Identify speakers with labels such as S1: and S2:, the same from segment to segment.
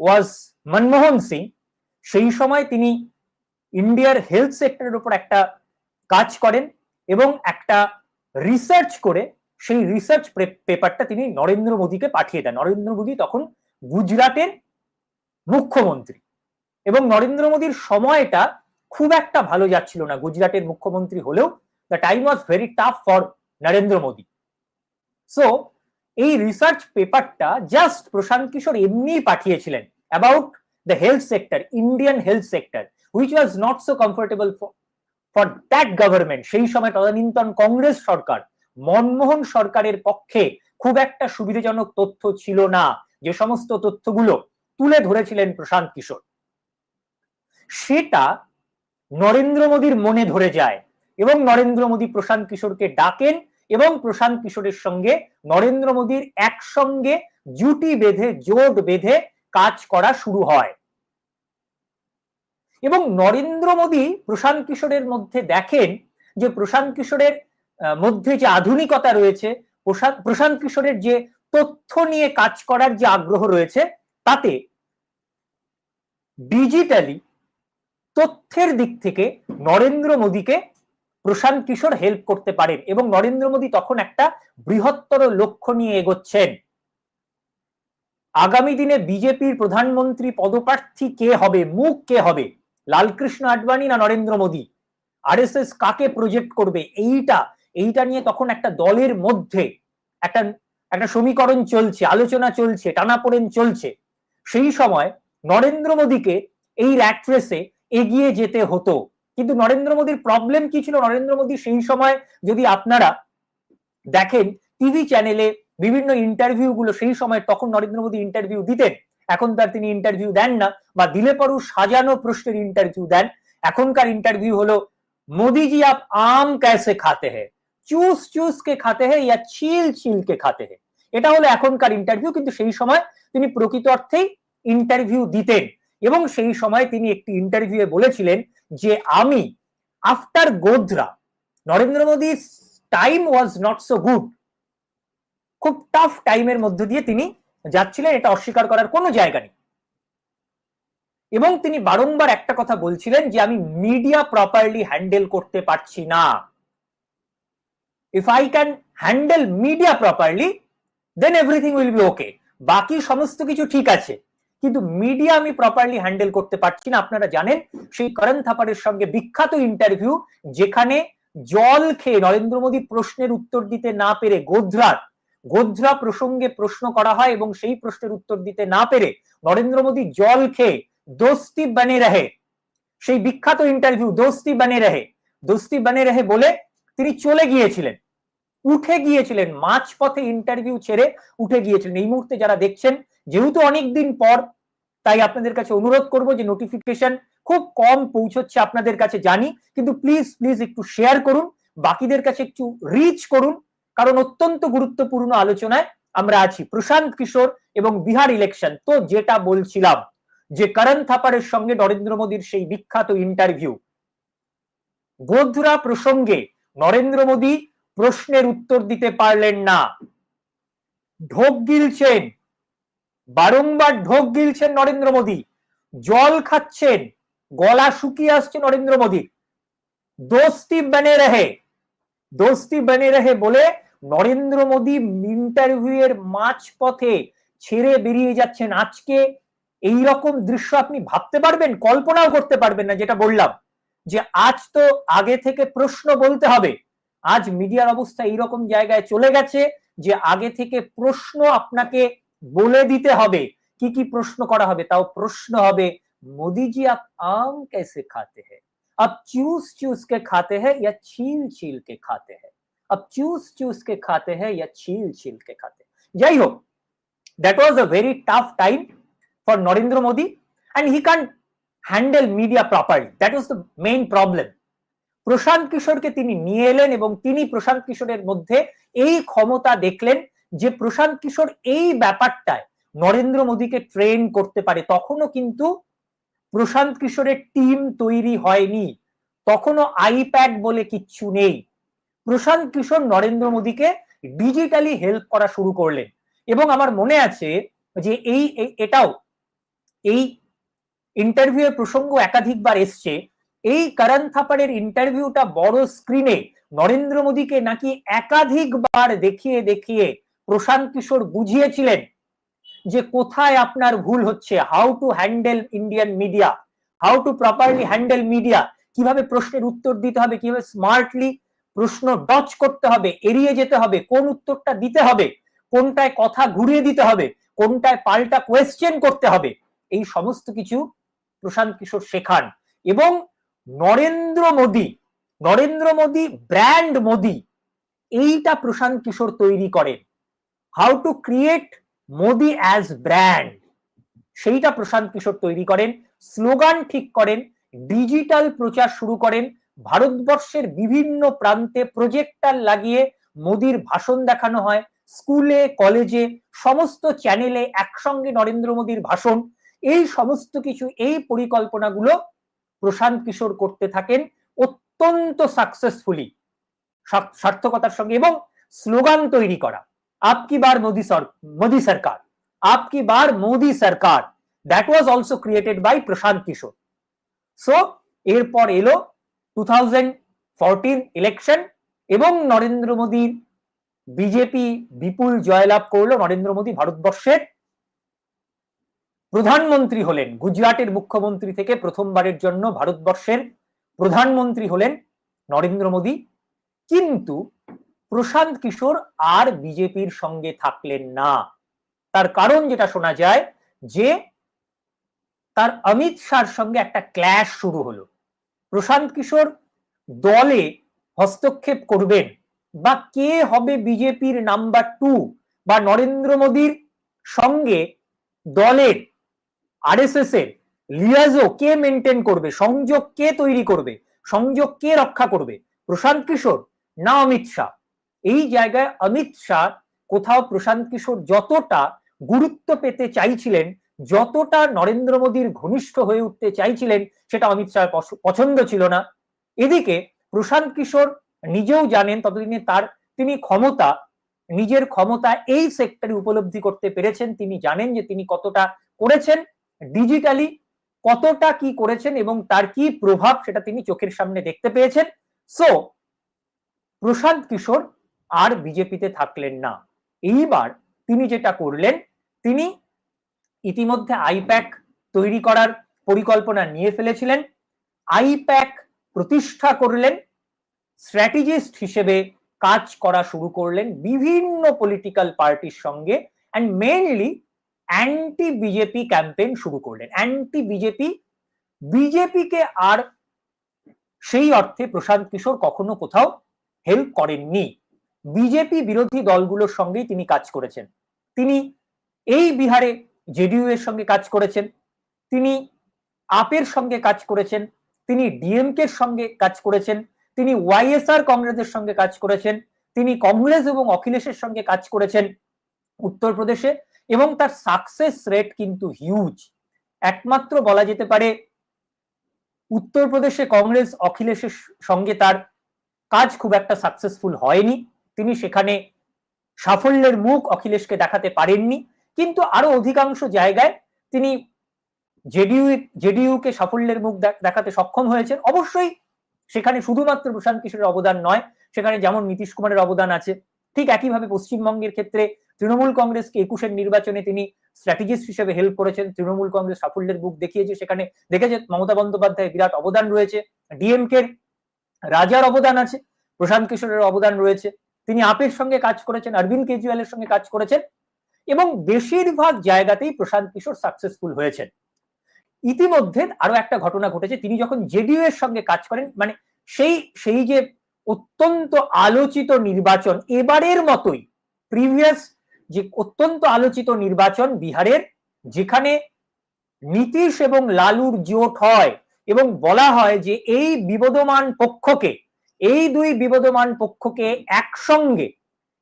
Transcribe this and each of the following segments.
S1: ওয়াজ মনমোহন সিং সেই সময় তিনি ইন্ডিয়ার হেলথ সেক্টরের উপর একটা কাজ করেন এবং একটা রিসার্চ করে সেই রিসার্চ পেপারটা তিনি নরেন্দ্র মোদীকে পাঠিয়ে দেন। নরেন্দ্র মোদী তখন গুজরাটের মুখ্যমন্ত্রী এবং নরেন্দ্র মোদীর সময়টা খুব একটা ভালো যাচ্ছিল না। গুজরাটের মুখ্যমন্ত্রী হলেও the time was very tough for Narendra Modi. So এই রিসার্চ পেপারটা জাস্ট প্রশান্ত কিশোর এমনি পাঠিয়েছিলেন about the health sector Indian health sector which was not so comfortable for that government সেই সময় তদানীন্তন কংগ্রেস সরকার, মনমোহন সরকারের পক্ষে খুব একটা সুবিধাজনক তথ্য ছিল না। যে সমস্ত তথ্যগুলো তুলে ধরেছিলেন প্রশান্ত কিশোর। সেটা নরেন্দ্র মোদীর মনে ধরে যায় এবং নরেন্দ্র মোদী প্রশান্ত কিশোরকে ডাকেন এবং প্রশান্ত কিশোরের সঙ্গে নরেন্দ্র মোদীর একসঙ্গে জুটি বেঁধে, জোট বেঁধে কাজ করা শুরু হয়। এবং নরেন্দ্র মোদী প্রশান্ত কিশোরের মধ্যে দেখেন যে প্রশান্ত কিশোরের মধ্যে যে আধুনিকতা রয়েছে প্রশান্ত কিশোরের যে তথ্য নিয়ে কাজ করার যে আগ্রহ রয়েছে, তাতে ডিজিটালি তথ্যের দিক থেকে নরেন্দ্র মোদীকে প্রশান্ত কিশোর হেল্প করতে পারেন এবং নরেন্দ্র মোদী তখন একটা বৃহত্তর লক্ষ্য নিয়ে এগোচ্ছেন। আগামী দিনে বিজেপির প্রধানমন্ত্রী পদপ্রার্থী কে হবে? মুখ কে হবে? লালকৃষ্ণ আডবাণী না নরেন্দ্র মোদী? আরএসএস কাকে প্রজেক্ট করবে? এইটা এইটা নিয়ে তখন একটা দলের মধ্যে একটা একটা সমীকরণ চলছে, আলোচনা চলছে, টানাপোড়েন চলছে। সেই সময় নরেন্দ্র মোদীকে এই র্যাট্রেসে এগিয়ে যেতে হতো। কিন্তু নরেন্দ্র মোদীর প্রবলেম কি ছিল? নরেন্দ্র মোদী সেই সময় যদি আপনারা দেখেন টিভি চ্যানেলে বিভিন্ন ইন্টারভিউ গুলো সেই সময় তখন নরেন্দ্র মোদী ইন্টারভিউ দিতেন। এখন তার তিনি ইন্টারভিউ দেন না বা দিলে পরও সাজানো প্রশ্নের ইন্টারভিউ দেন। এখনকার ইন্টারভিউ হলো, মোদীজি, আপ আম कैसे খাতে হে চুস চুস কে খাতে হে ইয়া ছিল ছিল কে খাতে হে এটা হলো এখনকার ইন্টারভিউ কিন্তু সেই সময় তিনি প্রকৃত অর্থেই ইন্টারভিউ দিতেন। এবং সেই সময় তিনি একটি ইন্টারভিউয়ে বলেছিলেন যে আমি after Godhra Narendra Modi time was not so good খুব টাফ টাইমের মধ্য দিয়ে তিনি যাচ্ছিলেন, এটা অস্বীকার করার কোনো জায়গা নেই। এবং তিনি বারংবার একটা কথা বলছিলেন যে, আমি মিডিয়া প্রপারলি হ্যান্ডেল করতে পারছি না। If I can handle media properly then everything will be okay বাকি সমস্ত কিছু ঠিক আছে। কিন্তু মিডিয়া আমি প্রপারলি হ্যান্ডেল করতে পারছি না, আপনারা জানেন, সেই করণ থাপারের সঙ্গে বিখ্যাত ইন্টারভিউ যেখানে জল খেয়ে নরেন্দ্র মোদী প্রশ্নের উত্তর দিতে না পেরে গোধরার, গোধরা প্রসঙ্গে প্রশ্ন করা হয় এবং সেই প্রশ্নের উত্তর দিতে না পেরে নরেন্দ্র মোদী জল খেয়ে দোস্তি বানে রহে। সেই বিখ্যাত ইন্টারভিউ দোস্তি বানে রহে। দোস্তি বানে রহে বলে তিনি চলে গিয়েছিলেন। উঠে গিয়েছিলেন, মাঝপথে ইন্টারভিউ ছেড়ে উঠে গিয়েছিলেন। এই মুহূর্তে যারা দেখছেন যেহেতু অনেকদিন পর, তাই আপনাদের কাছে অনুরোধ করব যে নোটিফিকেশন খুব কম পৌঁছচ্ছে আপনাদের কাছে জানি, কিন্তু প্লিজ প্লিজ একটু শেয়ার করুন, বাকিদের কাছে একটু রিচ করুন, কারণ অত্যন্ত গুরুত্বপূর্ণ আলোচনায় আমরা আছি। প্রশান্ত কিশোর এবং বিহার ইলেকশন তো যেটা বলছিলাম যে করণ থাপারের সঙ্গে নরেন্দ্র মোদীর সেই বিখ্যাত ইন্টারভিউ গোধরা প্রসঙ্গে নরেন্দ্র মোদী প্রশ্নের উত্তর দিতে পারলেন না। ঢোক গিলছেন। বারংবার ঢোক গিলছেন নরেন্দ্র মোদী। জল খাচ্ছেন, গলা শুকিয়ে আসছে নরেন্দ্র মোদী। দোস্তি বনে রহে। দোস্তি বনে রহে বলে নরেন্দ্র মোদী ইন্টারভিউ এর মাঝপথে ছেড়ে বেরিয়ে যাচ্ছেন। আজকে এই রকম দৃশ্য আপনি ভাবতে পারবেন, কল্পনাও করতে পারবেন না, যেটা বললাম যে আজ তো আগে থেকে প্রশ্ন বলতে হবে। আজ মিডিয়ার অবস্থা এইরকম জায়গায় চলে গেছে যে আগে থেকে প্রশ্ন আপনাকে বলে দিতে হবে কি কি প্রশ্ন করা হবে তাও প্রশ্ন হবে মোদিজি আপ আম কেসে খাতে হ্যাঁ আপ চুস চুস কে খাতে হ্যাঁ ইয়া ছিল ছিল কে খাতে হ্যাঁ আপ চুস চুস কে খাতে হ্যাঁ ইয়া ছিল ছিল কে খাতে যাই হোক that was a very tough time for Narendra Modi and he can handle media properly that was the main problem Prashant কিশোরকে তিনি নিয়ে এলেন এবং তিনি প্রশান্ত কিশোরের মধ্যে এই ক্ষমতা দেখলেন যে প্রশান্ত কিশোর এই ব্যাপারটায় নরেন্দ্র মোদীকে ট্রেন করতে পারে, তখনও কিন্তু প্রশান্ত কিশোরের টিম তৈরি হয়নি। তখনও আইপ্যাড বলে কিচ্ছু নেই। প্রশান্ত কিশোর নরেন্দ্র মোদীকে ডিজিটালি হেল্প করা শুরু করলেন। এবং আমার মনে আছে যে এই এটাও, এই ইন্টারভিউয়ের প্রসঙ্গ একাধিকবার এসছে। এই করণ থাপারের ইন্টারভিউটা বড় স্ক্রিনে নরেন্দ্র মোদীকে নাকি একাধিকবার দেখিয়ে দেখিয়ে প্রশান্ত কিশোর বুঝিয়েছিলেন যে কোথায় আপনার ভুল হচ্ছে how to handle Indian media how to properly handle media কীভাবে প্রশ্নের উত্তর দিতে হবে, কীভাবে স্মার্টলি প্রশ্ন ডচ করতে হবে, এড়িয়ে যেতে হবে, কোন উত্তরটা দিতে হবে, কোনটায় কথা ঘুরিয়ে দিতে হবে, কোনটায় পাল্টা কোয়েশ্চেন করতে হবে, এই সমস্ত কিছু প্রশান্ত কিশোর শেখান। এবং নরেন্দ্র মোদী নরেন্দ্র মোদী ব্র্যান্ড মোদী, এইটা প্রশান্ত কিশোর তৈরি করেন। How to create Modi as brand সেইটা প্রশান্ত কিশোর তৈরি করেন, স্লোগান ঠিক করেন ডিজিটাল প্রচার শুরু করেন, ভারতবর্ষের বিভিন্ন প্রান্তে প্রজেক্টার লাগিয়ে মোদির ভাষণ দেখানো হয় স্কুলে কলেজে সমস্ত চ্যানেলে একসঙ্গে নরেন্দ্র মোদীর ভাষণ। এই সমস্ত কিছু, এই পরিকল্পনাগুলো প্রশান্ত কিশোর করতে থাকেন, অত্যন্ত সাকসেসফুলি সার্থকতার সঙ্গে এবং স্লোগান তৈরি করা। আপকি বার মোদি মোদি সরকার আপকি বার মোদি সরকার that was also created by Prashant Kishor so এরপর এলো টু ইলেকশন এবং নরেন্দ্র মোদীর বিজেপি বিপুল জয়লাভ করল নরেন্দ্র মোদী ভারতবর্ষের। প্রধানমন্ত্রী হলেন, গুজরাটের মুখ্যমন্ত্রী থেকে প্রথমবারের জন্য ভারতবর্ষের প্রধানমন্ত্রী হলেন নরেন্দ্র মোদী। কিন্তু প্রশান্ত কিশোর আর বিজেপির সঙ্গে থাকলেন না। তার কারণ যেটা শোনা যায় যে, তার অমিত শাহর সঙ্গে একটা ক্ল্যাশ শুরু হলো। প্রশান্ত কিশোর দলে হস্তক্ষেপ করবেন বা কে হবে বিজেপির নাম্বার টু বা নরেন্দ্র মোদীর সঙ্গে দলের আরএসএস এর লিয়াজো কে মেনটেন করবে? সংযোগ কে তৈরি করবে? সংযোগ কে রক্ষা করবে? প্রশান্ত কিশোর না অমিত শাহ? এই জায়গায় অমিত শাহ কোথাও প্রশান্ত কিশোর যতটা গুরুত্ব পেতে চাইছিলেন, যতটা নরেন্দ্র মোদীর ঘনিষ্ঠ হয়ে উঠতে চাইছিলেন, সেটা অমিত শাহ পছন্দ ছিল না। এদিকে প্রশান্ত কিশোর নিজেও জানেন ততদিনে তার তিনি ক্ষমতা, নিজের ক্ষমতা এই সেক্টরে উপলব্ধি করতে পেরেছেন। তিনি জানেন যে তিনি কতটা করেছেন ডিজিটালি কতটা কি করেছেন এবং তার কি প্রভাব সেটা তিনি চোখের সামনে দেখতে পেয়েছেন। সো প্রশান্ত কিশোর আর বিজেপিতে থাকলেন না। এইবার তিনি যেটা করলেন, তিনি ইতিমধ্যে আইপ্যাক তৈরি করার পরিকল্পনা নিয়ে ফেলেছিলেন। আইপ্যাক প্রতিষ্ঠা করলেন, স্ট্র্যাটেজিস্ট হিসেবে কাজ করা শুরু করলেন বিভিন্ন পলিটিক্যাল পার্টির সঙ্গে and mainly anti BJP campaign শুরু করলেন। অ্যান্টি বিজেপি বিজেপিকে আর সেই অর্থে প্রশান্ত কিশোর কখনো কোথাও হেল্প করেননি। বিজেপি বিরোধী দলগুলোর সঙ্গেই তিনি কাজ করেছেন। তিনি এই বিহারে জেডিইউ এর সঙ্গে কাজ করেছেন, তিনি আপের সঙ্গে কাজ করেছেন, তিনি ডিএমকে সঙ্গে কাজ করেছেন, তিনি ওয়াইএসআর কংগ্রেসের সঙ্গে কাজ করেছেন, তিনি কংগ্রেস এবং অখিলেশের সঙ্গে কাজ করেছেন উত্তরপ্রদেশে এবং তার সাকসেস রেট কিন্তু হিউজ একমাত্র বলা যেতে পারে উত্তরপ্রদেশে কংগ্রেস অখিলেশের সঙ্গে তার কাজ খুব একটা সাকসেসফুল হয়নি। তিনি সেখানে সাফল্যের মুখ অখিলেশকে দেখাতে পারেননি, কিন্তু আরও অধিকাংশ জায়গায় তিনি জেডিইউ কে সাফল্যের মুখ দেখাতে সক্ষম হয়েছেন। অবশ্যই সেখানে শুধুমাত্র প্রশান্ত কিশোরের অবদান নয়, সেখানে যেমন নীতিশ কুমারের অবদান আছে, ঠিক একইভাবে পশ্চিমবঙ্গের ক্ষেত্রে তৃণমূল কংগ্রেসকে একুশের নির্বাচনে তিনি স্ট্র্যাটেজিস্ট হিসেবে হেল্প করেছেন। তৃণমূল কংগ্রেস সাফল্যের মুখ দেখিয়েছে, সেখানে দেখেছে মমতা বন্দ্যোপাধ্যায়ের বিরাট অবদান রয়েছে। ডিএমকে রাজার অবদান আছে, প্রশান্ত কিশোরের অবদান রয়েছে। তিনি আপের সঙ্গে কাজ করেছেন, অরবিন্দ কেজরিওয়ালের সঙ্গে কাজ করেছেন এবং বেশিরভাগ জায়গাতেই প্রশান্ত কিশোর সাকসেসফুল হয়েছেন। ইতিমধ্যে আরও একটা ঘটনা ঘটেছে, তিনি যখন জেডিইউ এর সঙ্গে কাজ করেন মানে সেই সেই যে অত্যন্ত আলোচিত নির্বাচন, এবারের মতোই প্রিভিয়াস যে অত্যন্ত আলোচিত নির্বাচন বিহারের, যেখানে নীতিশ এবং লালুর জোট হয় এবং বলা হয় যে এই বিবদমান পক্ষকে এই দুই বিবদমান পক্ষকে একসঙ্গে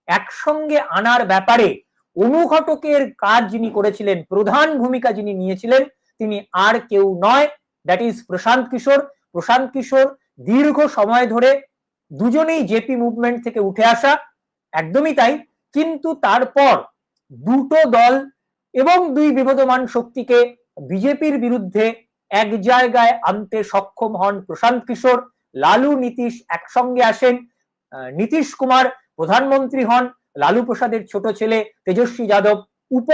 S1: একসঙ্গে আনার ব্যাপারে অনুঘটকের কাজ যিনি করেছিলেন, প্রধান ভূমিকা যিনি নিয়েছিলেন, তিনি আর কেউ নয়। দ্যাট ইজ প্রশান্ত কিশোর। প্রশান্ত কিশোর দীর্ঘ সময় ধরে দুজনেই জেপি মুভমেন্ট থেকে উঠে আসা, একদমই তাই। কিন্তু তারপর দুটো দল এবং দুই বিবদমান শক্তিকে বিজেপির বিরুদ্ধে এক জায়গায় আনতে সক্ষম হন প্রশান্ত কিশোর। লালু নীতিশ একসঙ্গে আসেন। নীতিশ কুমার প্রধানমন্ত্রী হন। লালু প্রসাদের ছোট ছেলে তেজস্বী যাদব উপ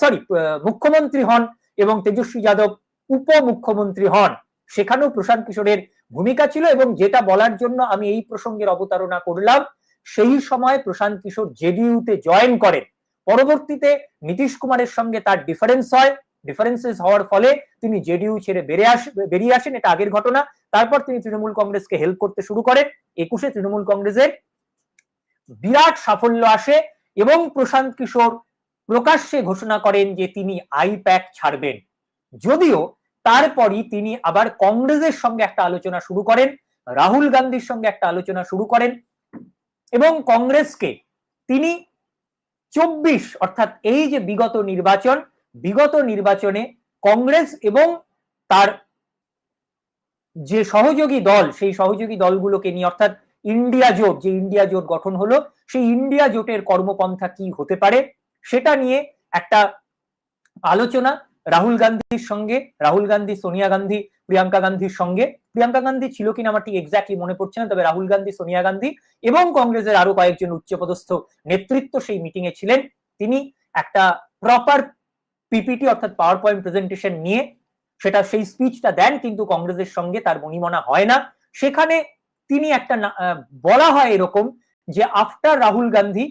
S1: সরি মুখ্যমন্ত্রী হন এবং তেজস্বী যাদব উপ মুখ্যমন্ত্রী হন। সেখানেও প্রশান্ত কিশোরের ভূমিকা ছিল এবং যেটা বলার জন্য আমি এই প্রসঙ্গের অবতারণা করলাম, সেই সময় প্রশান্ত কিশোর জেডিইউতে জয়েন করেন। পরবর্তীতে নীতিশ কুমারের সঙ্গে তার ডিফারেন্স হয়। ডিফারেন্সেস হওয়ার ফলে তিনি জেডিইউ ছেড়ে বেরিয়ে আস, বেরিয়ে আসেন, এটা আগের ঘটনা। তারপর তিনি তৃণমূল কংগ্রেসকে হেল্প করতে শুরু করেন। একুশে তৃণমূল কংগ্রেসের বিরাট সাফল্য আসে এবং প্রশান্ত কিশোর প্রকাশ্যে ঘোষণা করেন যে তিনি আইপ্যাক ছাড়বেন। যদিও তারপরই তিনি আবার কংগ্রেসের সঙ্গে একটা আলোচনা শুরু করেন, রাহুল গান্ধীর সঙ্গে একটা আলোচনা শুরু করেন এবং কংগ্রেসকে তিনি চব্বিশ অর্থাৎ এই যে বিগত নির্বাচন বিগত নির্বাচনে কংগ্রেস এবং তার যে সহযোগী দল, সেই সহযোগী দলগুলোকে নিয়ে, অর্থাৎ ইন্ডিয়া জোট, যে ইন্ডিয়া জোট গঠন হলো, সেই ইন্ডিয়া জোটের কর্মপন্থা কি হতে পারে, সেটা নিয়ে একটা আলোচনা রাহুল গান্ধীর সঙ্গে, রাহুল গান্ধী, সোনিয়া গান্ধী, প্রিয়াঙ্কা গান্ধীর সঙ্গে। প্রিয়াঙ্কা গান্ধী ছিল কিনা আমার ঠিক এক্স্যাক্টলি মনে পড়ছে না, তবে রাহুল গান্ধী, সোনিয়া গান্ধী এবং কংগ্রেসের আরও কয়েকজন উচ্চপদস্থ নেতৃত্ব সেই মিটিং এ ছিলেন। তিনি একটা প্রপার পিপিটি অর্থাৎ পাওয়ার পয়েন্ট প্রেজেন্টেশন নিয়ে সেটা সেই স্পিচটা দেন, কিন্তু কংগ্রেসের সঙ্গে তার মনিমনা হয় না। সেখানে তিনি একটা বলা হয় এরকম যে after Rahul Gandhi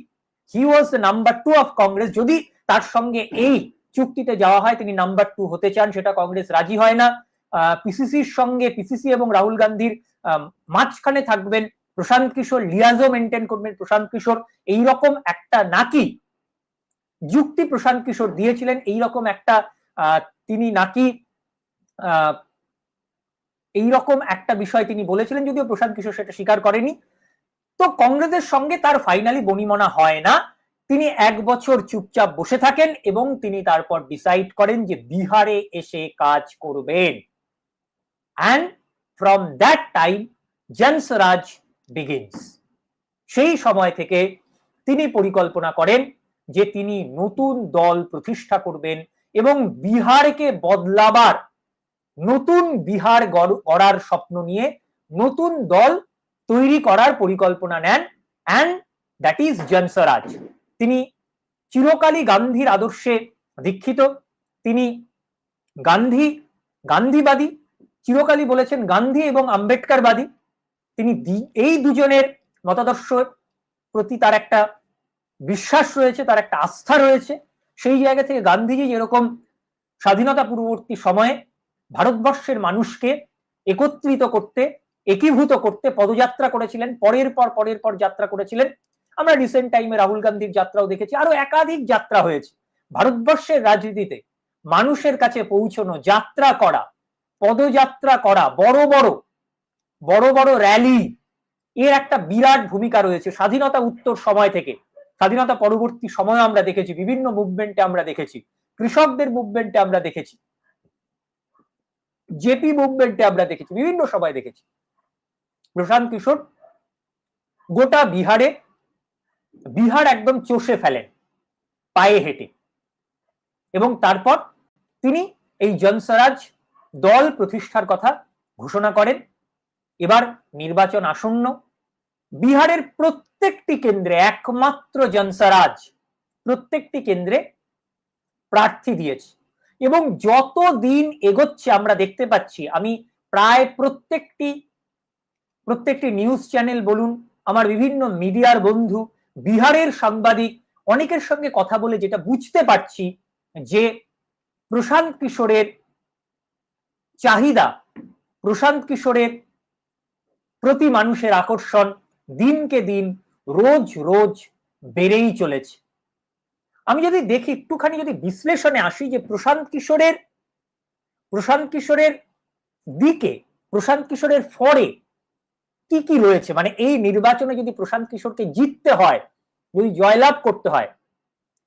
S1: he was number two of Congress যদি তার সঙ্গে এই চুক্তিতে যাওয়া হয়, তিনি নাম্বার টু হতে চান, সেটা কংগ্রেস রাজি হয় না। পিসিসির সঙ্গে পিসিসি এবং রাহুল গান্ধীর মাঝখানে থাকবেন প্রশান্ত কিশোর লিয়াজো মেনটেন করবেন প্রশান্ত কিশোর। এইরকম একটা নাকি যুক্তি প্রশান্ত কিশোর দিয়েছিলেন এইরকম একটা তিনি নাকি এইরকম একটা বিষয় তিনি বলেছিলেন, যদিও প্রশান্ত কিশোর সেটা স্বীকার করেনি। তো কংগ্রেসের সঙ্গে তার ফাইনালি বনিমনা হয় না। তিনি এক বছর চুপচাপ বসে থাকেন এবং তিনি তারপর ডিসাইড করেন যে বিহারে এসে কাজ করবেন। And from that time Jansuraj begins সেই সময় থেকে তিনি পরিকল্পনা করেন যে তিনি নতুন দল প্রতিষ্ঠা করবেন এবং বিহারকে বদলাবার, নতুন বিহার গড়ার স্বপ্ন নিয়ে নতুন দল তৈরি করার পরিকল্পনা নেন অ্যান্ড দ্যাট ইজ জনসরাজ তিনি চিরকালই গান্ধীর আদর্শে দীক্ষিত। তিনি গান্ধী, গান্ধীবাদী, চিরকালই বলেছেন গান্ধী এবং আম্বেদকারবাদী। তিনি এই দুজনের মতাদর্শ প্রতি তার একটা বিশ্বাস রয়েছে, তার একটা আস্থা রয়েছে। সেই জায়গা থেকে গান্ধীজি যেরকম স্বাধীনতা পূর্ববর্তী সময়ে ভারতবর্ষের মানুষকে একত্রিত করতে, একীভূত করতে পদযাত্রা করেছিলেন, পরের পর পরের পর যাত্রা করেছিলেন। আমরা রিসেন্ট টাইমে রাহুল গান্ধীর যাত্রাও দেখেছি। আরও একাধিক যাত্রা হয়েছে। ভারতবর্ষের রাজনীতিতে মানুষের কাছে পৌঁছানো, যাত্রা করা, পদযাত্রা করা, বড় বড় বড় বড় র্যালি এর একটা বিরাট ভূমিকা রয়েছে। স্বাধীনতা উত্তর সময় থেকে। স্বাধীনতা পরবর্তী সময় আমরা দেখেছি, বিভিন্ন মুভমেন্টে আমরা দেখেছি, কৃষকদের মুভমেন্টে আমরা দেখেছি জেপি মুভমেন্টে আমরা দেখেছি, বিভিন্ন সময় দেখেছি। প্রশান্ত কিশোর, গোটা বিহারে, বিহার একদম চষে ফেলেন, পায়ে হেঁটে। এবং তারপর তিনি এই জনসরাজ দল প্রতিষ্ঠার কথা ঘোষণা করেন। এবার নির্বাচন আসন্ন, বিহারের প্রত্যেকটি কেন্দ্রে একমাত্র জনসারাজ প্রত্যেকটি কেন্দ্রে প্রার্থী দিয়েছে। এবং যত দিন এগোচ্ছে আমরা দেখতে পাচ্ছি, আমি প্রায় প্রত্যেকটি প্রত্যেকটি নিউজ চ্যানেল বলুন, আমার বিভিন্ন মিডিয়ার বন্ধু, বিহারের সাংবাদিক, অনেকের সঙ্গে কথা বলে যেটা বুঝতে পারছি যে প্রশান্ত কিশোরের চাহিদা, প্রশান্ত কিশোরের প্রতি মানুষের আকর্ষণ দিনকে দিন রোজ রোজ বেড়েই চলেছে। আমি যদি দেখি একটুখানি যদি বিশ্লেষণে আসি যে প্রশান্ত কিশোরের প্রশান্ত কিশোরের দিকে, প্রশান্ত কিশোরের ফরে কি কি রয়েছে? মানে এই নির্বাচনে যদি প্রশান্ত কিশোরকে জিততে হয়, যদি জয়লাভ করতে হয়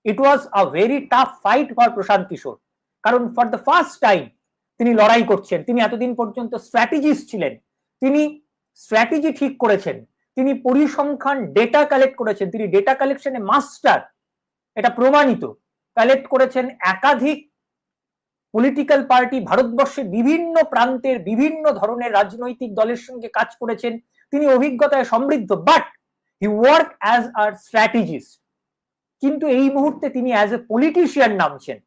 S1: it was a very tough fight for Prashant Kishor. কারণ ফর দ্য ফার্স্ট টাইম তিনি লড়াই করছেন। তিনি এতদিন পর্যন্ত স্ট্র্যাটেজিস্ট ছিলেন। তিনি স্ট্র্যাটেজি ঠিক করেছেন। তিনি পরিসংখ্যান ডেটা কালেক্ট করেছেন। তিনি ডেটা কালেকশনে মাস্টার এটা প্রমাণিত। কালেক্ট করেছেন একাধিক পলিটিক্যাল পার্টি ভারতবর্ষের বিভিন্ন প্রান্তের বিভিন্ন ধরনের রাজনৈতিক দলের সঙ্গে কাজ করেছেন। তিনি অভিজ্ঞতায় সমৃদ্ধ। But he work as a strategist কিন্তু এই মুহূর্তে তিনি অ্যাজ এ পলিটিশিয়ান নামছেন।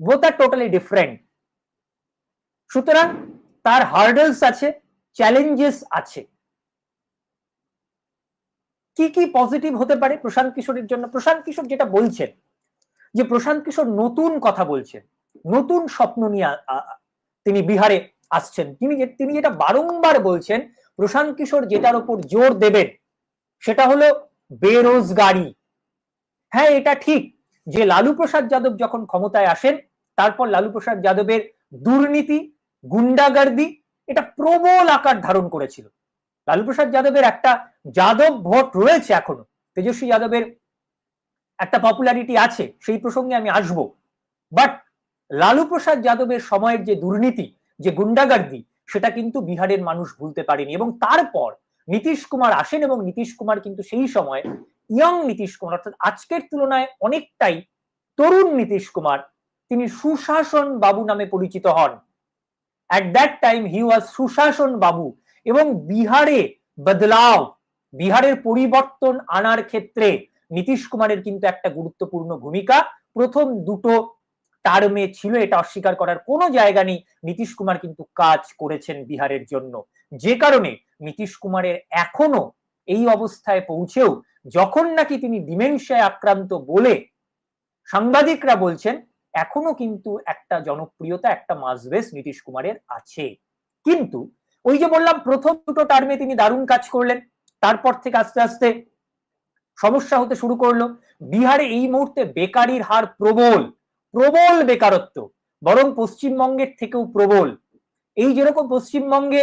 S1: বোথ আর টোটালি ডিফারেন্ট সুতরাং তার হার্ডলস আছে চ্যালেঞ্জেস আছে। কি কি পজিটিভ হতে পারে প্রশান্ত কিশোরের জন্য? প্রশান্ত কিশোর যেটা বলছেন, যে প্রশান্ত কিশোর নতুন কথা বলছেন, নতুন স্বপ্ন নিয়ে তিনি বিহারে আসছেন। তিনি তিনি যেটা বারংবার বলছেন, প্রশান্ত কিশোর যেটার উপর জোর দেবেন, সেটা হলো বেরোজগারি। হ্যাঁ এটা ঠিক যে লালু প্রসাদ যাদব যখন ক্ষমতায় আসেন, তারপর লালু প্রসাদ যাদবের দুর্নীতি, গুন্ডাগার্দি, এটা প্রবল আকার ধারণ করেছিল। লালু প্রসাদ যাদবের একটা যাদব ভোট রয়েছে এখনও। তেজস্বী যাদবের একটা পপুলারিটি আছে, সেই প্রসঙ্গে আমি আসব। বাট লালু প্রসাদ যাদবের সময়ের যে দুর্নীতি, যে গুন্ডাগার্দি, সেটা কিন্তু বিহারের মানুষ ভুলতে পারেনি। এবং তারপর নীতিশ কুমার আসেন এবং নীতিশ কুমার কিন্তু সেই সময় ইয়ং নীতিশ কুমার, অর্থাৎ আজকের তুলনায় অনেকটাই তরুণ নীতিশ কুমার, তিনি সুশাসন বাবু নামে পরিচিত হন। At that time he was Sushasan Babu. এবং বিহারে বদলাও। বিহারের পরিবর্তন আনার ক্ষেত্রে নীতিশ কুমারের কিন্তু একটা গুরুত্বপূর্ণ ভূমিকা। প্রথম দুটো টার্মে ছিল, এটা অস্বীকার করার কোনো জায়গা নেই। নীতিশ কুমার কিন্তু কাজ করেছেন বিহারের জন্য। যে কারণে নীতিশ কুমারের এখনও এই অবস্থায় পৌঁছেও যখন নাকি তিনি ডিমেনশিয়ায় আক্রান্ত বলে সাংবাদিকরা বলছেন, এখনও কিন্তু একটা জনপ্রিয়তা, একটা মাসবেস নীতিশ কুমারের আছে। কিন্তু ওই যে বললাম, প্রথম দুটো টার্মে তিনি দারুণ কাজ করলেন। তারপর থেকে আস্তে আস্তে সমস্যা হতে শুরু করল। বিহারে এই মুহূর্তে বেকারির হার প্রবল প্রবল বেকারত্ব, বরং পশ্চিমবঙ্গের থেকেও প্রবল। এই যেরকম পশ্চিমবঙ্গে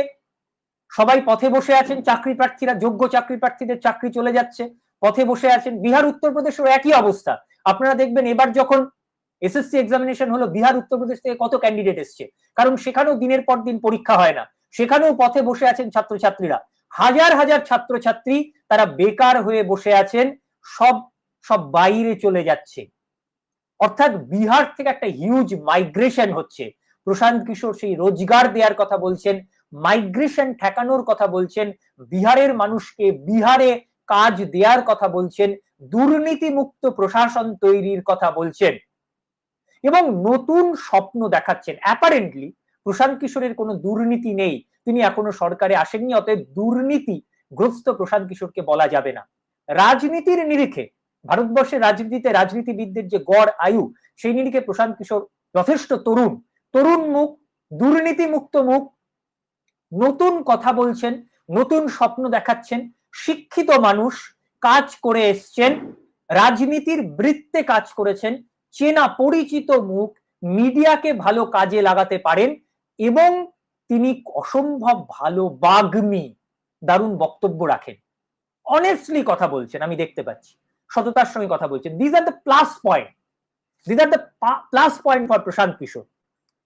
S1: সবাই পথে বসে আছেন, চাকরি প্রার্থীরা, যোগ্য চাকরি প্রার্থীদের চাকরি চলে যাচ্ছে, পথে বসে আছেন। বিহার উত্তরপ্রদেশের একই অবস্থা। আপনারা দেখবেন এবার যখন এসএসসি এক্সামিনেশন হলো, বিহার উত্তরপ্রদেশ থেকে কত ক্যান্ডিডেট এসছে? কারণ সেখানেও দিনের পর দিন পরীক্ষা হয় না। সেখানেও পথে বসে আছেন ছাত্রছাত্রীরা। হাজার হাজার ছাত্রছাত্রী তারা বেকার হয়ে বসে আছেন, সব সব বাইরে চলে যাচ্ছে। অর্থাৎ বিহার থেকে একটা হিউজ মাইগ্রেশন হচ্ছে। প্রশান্ত কিশোর সেই রোজগার দেওয়ার কথা বলছেন মাইগ্রেশন ঠেকানোর কথা বলছেন, বিহারের মানুষকে বিহারে কাজ দেওয়ার কথা বলছেন দুর্নীতি মুক্ত প্রশাসন তৈরির কথা বলছেন এবং নতুন স্বপ্ন দেখাচ্ছেন। অ্যাপারেন্টলি প্রশান্ত কিশোরের কোনো দুর্নীতি নেই। তিনি এখনও সরকারে আসেননি, অতএব দুর্নীতি গ্রস্ত প্রশান্ত কিশোরকে বলা যাবে না। রাজনীতির নিরিখে, ভারতবর্ষের রাজনীতিতে রাজনীতিবিদদের যে গড় আয়ু, সেই নিরিখে প্রশান্ত কিশোর যথেষ্ট তরুণ। তরুণ মুখ দুর্নীতি মুক্ত মুখ, নতুন কথা বলছেন, নতুন স্বপ্ন দেখাচ্ছেন, শিক্ষিত মানুষ, কাজ করে এসছেন, রাজনীতির বৃত্তে কাজ করেছেন, চেনা পরিচিত মুখ, মিডিয়াকে ভালো কাজে লাগাতে পারেন এবং তিনি অসম্ভব ভালো বাগ্মী। দারুণ বক্তব্য রাখেন। অনেস্টলি কথা বলছেন, আমি দেখতে পাচ্ছি। সততার সঙ্গে কথা বলছেন। These are the plus point these are the plus point for Prashant Kishor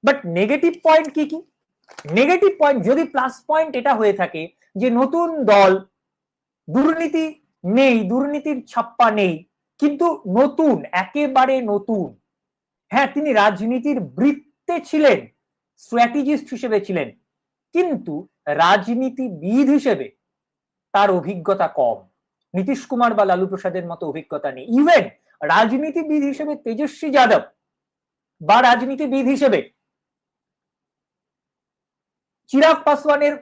S1: but negative point কি কি? নেগেটিভ পয়েন্ট যদি প্লাস পয়েন্ট এটা হয়ে থাকে যে নতুন দল, দুর্নীতি নেই, দুর্নীতির ছাপ্পা নেই, কিন্তু নতুন, একেবারে নতুন। হ্যাঁ তিনি রাজনীতির বৃত্তে ছিলেন। স্ট্র্যাটেজিস্ট হিসেবে ছিলেন। কিন্তু রাজনীতিবিদ হিসেবে তার অভিজ্ঞতা কম। নীতিশ কুমার বা লালু প্রসাদের মতো অভিজ্ঞতা নেই। ইভেন রাজনীতিবিদ হিসেবে তেজস্বী যাদব বা রাজনীতিবিদ হিসেবে চিরাগ পাসওয়ানের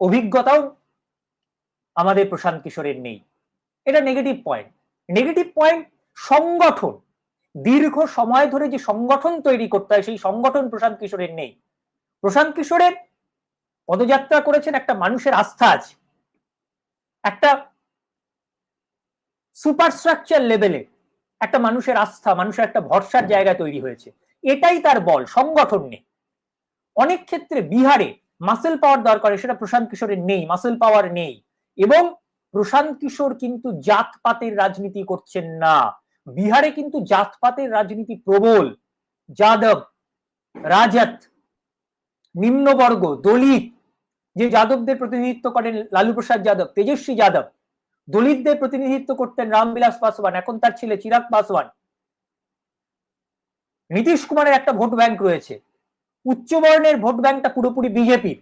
S1: অভিজ্ঞতাও আমাদের প্রশান্ত কিশোরের নেই। এটা নেগেটিভ পয়েন্ট নেগেটিভ পয়েন্ট সংগঠন। দীর্ঘ সময় ধরে যে সংগঠন তৈরি করতে হয়, সেই সংগঠন প্রশান্ত কিশোরের নেই। প্রশান্ত কিশোরের পদযাত্রা করেছেন একটা মানুষের আস্থা আছে। একটা সুপারস্ট্রাকচার লেভেলে একটা মানুষের আস্থা, মানুষের একটা ভরসার জায়গা তৈরি হয়েছে। এটাই তার বল, সংগঠন নেই। অনেক ক্ষেত্রে বিহারে মাসেল পাওয়ার দরকার, সেটা প্রশান্ত কিশোরের নেই মাসেল পাওয়ার নেই। এবং প্রশান্ত কিশোর কিন্তু জাতপাতের রাজনীতি করছেন না। বিহারে কিন্তু জাতপাতের রাজনীতি প্রবল। যাদব রাজাত নিম্নবর্গ, দলিত, যে যাদবদের প্রতিনিধিত্ব করেন লালু প্রসাদ যাদব, তেজস্বী যাদব, দলিতদের প্রতিনিধিত্ব করতেন রামবিলাস পাসওয়ান এখন তার ছেলে চিরাগ পাসওয়ান নীতিশ কুমারের একটা ভোট ব্যাংক রয়েছে। উচ্চবর্ণের ভোট ব্যাংকটা পুরোপুরি বিজেপির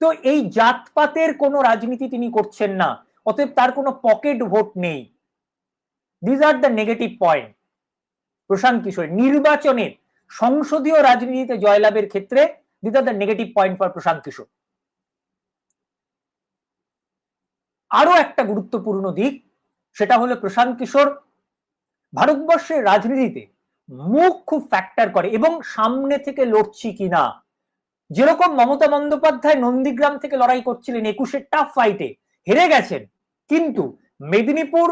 S1: তো এই জাতপাতের কোনো রাজনীতি তিনি করছেন না, অতএব তার কোনো পকেট ভোট নেই। These are the negative point Prashant Kishor, নির্বাচনের সংসদীয় রাজনীতিতে জয়লাভের ক্ষেত্রে are the negative point for Prashant Kishor. আরও একটা গুরুত্বপূর্ণ দিক, সেটা হলো প্রশান্ত কিশোর ভারতবর্ষের রাজনীতিতে মুখ খুব ফ্যাক্টর করে এবং সামনে থেকে লড়ছি কিনা যেরকম মমতা বন্দ্যোপাধ্যায় নন্দীগ্রাম থেকে লড়াই করছিলেন একুশের টাফ ফাইটে হেরে গেছেন। কিন্তু মেদিনীপুর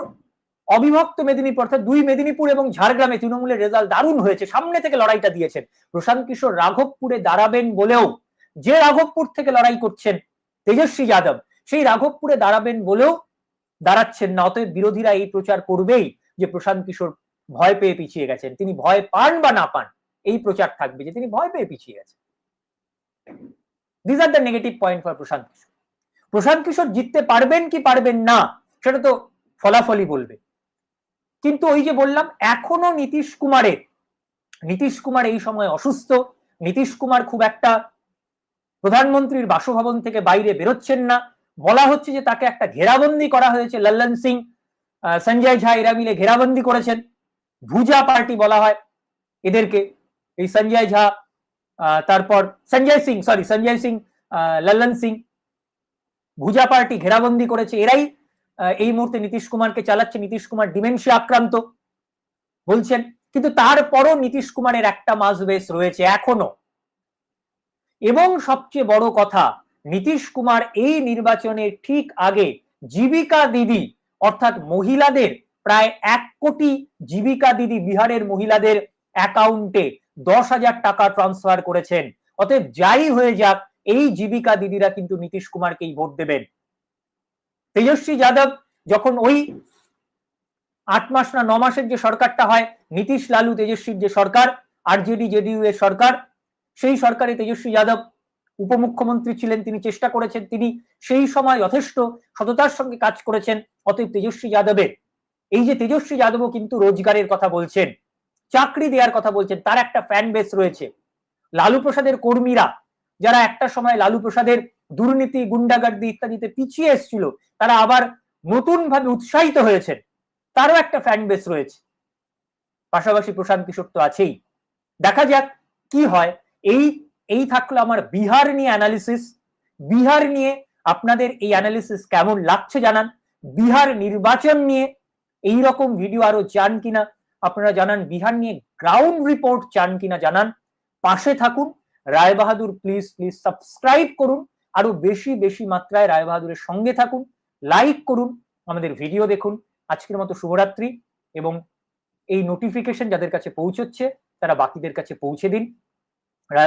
S1: অবিভক্ত মেদিনীপুর, অর্থাৎ দুই মেদিনীপুর এবং ঝাড়গ্রামে তৃণমূলের রেজাল্ট দারুণ হয়েছে। সামনে থেকে লড়াইটা দিয়েছেন। প্রশান্ত কিশোর রাঘবপুরে দাঁড়াবেন বলেও, যে রাঘবপুর থেকে লড়াই করছেন তেজস্বী যাদব, সেই রাঘবপুরে দাঁড়াবেন বলেও দাঁড়াচ্ছেন না। অতএব বিরোধীরা এই প্রচার করবেই যে প্রশান্ত কিশোর ভয় পেয়ে পিছিয়ে গেছেন। তিনি ভয় পান বা না পান, এই প্রচার থাকবে যে তিনি ভয় পেয়ে পিছিয়ে গেছেন। This are the negative point for Prashant Kishor. Prashant Kishor জিততে পারবেন কি পারবেন না, সেটা তো ফলাফলই বলবে। কিন্তু ওই যে বললাম, এখনও নীতিশ কুমারের নীতিশ কুমার এই সময় অসুস্থ। নীতিশ কুমার খুব একটা প্রধানমন্ত্রীর বাসভবন থেকে বাইরে বেরোচ্ছেন না। বলা হচ্ছে যে তাকে একটা ঘেরাবন্দি করা হয়েছে। লল্লন সিং সঞ্জয় ঝা এরা মিলে ঘেরাবন্দি করেছেন। ভুজা পার্টি বলা হয় এদেরকে। এই সঞ্জয় ঝা তারপর সঞ্জয় সিং সরি সঞ্জয় সিং লল্লন সিং ভুজা পার্টি ঘেরাবন্দি করেছে। এরাই এই মুহূর্তে নীতিশ কুমারকে চালাচ্ছে নীতিশ কুমার ডিমেনশিয়া আক্রান্ত বলছেন। কিন্তু তারপরও নীতিশ কুমারের একটা মাস বেশ রয়েছে এখনও। এবং সবচেয়ে বড় কথা, নীতিশ কুমার এই নির্বাচনের ঠিক আগে জীবিকা দিদি, অর্থাৎ মহিলাদের প্রায় এক কোটি জীবিকা দিদি বিহারের মহিলাদের অ্যাকাউন্টে দশ হাজার টাকা ট্রান্সফার করেছেন। অতএব যাই হয়ে যাক, এই জীবিকা দিদিরা কিন্তু নীতিশ কুমারকেই ভোট দেবেন। তেজস্বী যাদব যখন ওই আট মাস না ন মাসের যে সরকারটা হয়, নীতিশ লালু তেজস্বীর যে সরকার আরজেডি জেডিইউ এর সরকার, সেই সরকারে তেজস্বী যাদব উপমুখ্যমন্ত্রী ছিলেন, তিনি চেষ্টা করেছেন, তিনি সেই সময় যথেষ্ট সততার সঙ্গে কাজ করেছেন, অতএব তেজস্বী যাদবের। এই যে তেজস্বী যাদবও কিন্তু রোজগারের কথা বলছেন, চাকরি দেওয়ার কথা বলছেন, তার একটা ফ্যান বেস রয়েছে। লালু প্রসাদের কর্মীরা, যারা একটা সময় লালু প্রসাদের দুর্নীতি, গুন্ডাগার্দি ইত্যাদিতে পিছিয়ে এসেছিল, তারা আবার নতুন ভাবে উৎসাহিত হয়েছেন। তারও একটা ফ্যান বেস রয়েছে। পাশাপাশি প্রশান্ত কিশোর তো আছেই। দেখা যাক কি হয়। এই এই থাকল আমার বিহার নিয়ে অ্যানালিসিস বিহার নিয়ে আপনাদের এই অ্যানালিসিস কেমন লাগছে জানান। বিহার নির্বাচন নিয়ে এই রকম ভিডিও আরও চান কিনা, আপনারা জানান। বিহার নিয়ে গ্রাউন্ড রিপোর্ট চান কিনা জানান। পাশে থাকুন। Rai Bahadur please please subscribe করুন। আরও বেশি বেশি মাত্রায় রায় বাহাদুরের সঙ্গে থাকুন লাইক করুন, আমাদের ভিডিও দেখুন। আজকের মতো শুভরাত্রি এবং এই নোটিফিকেশন যাদের কাছে পৌঁছচ্ছে, তারা বাকিদের কাছে পৌঁছে দিন।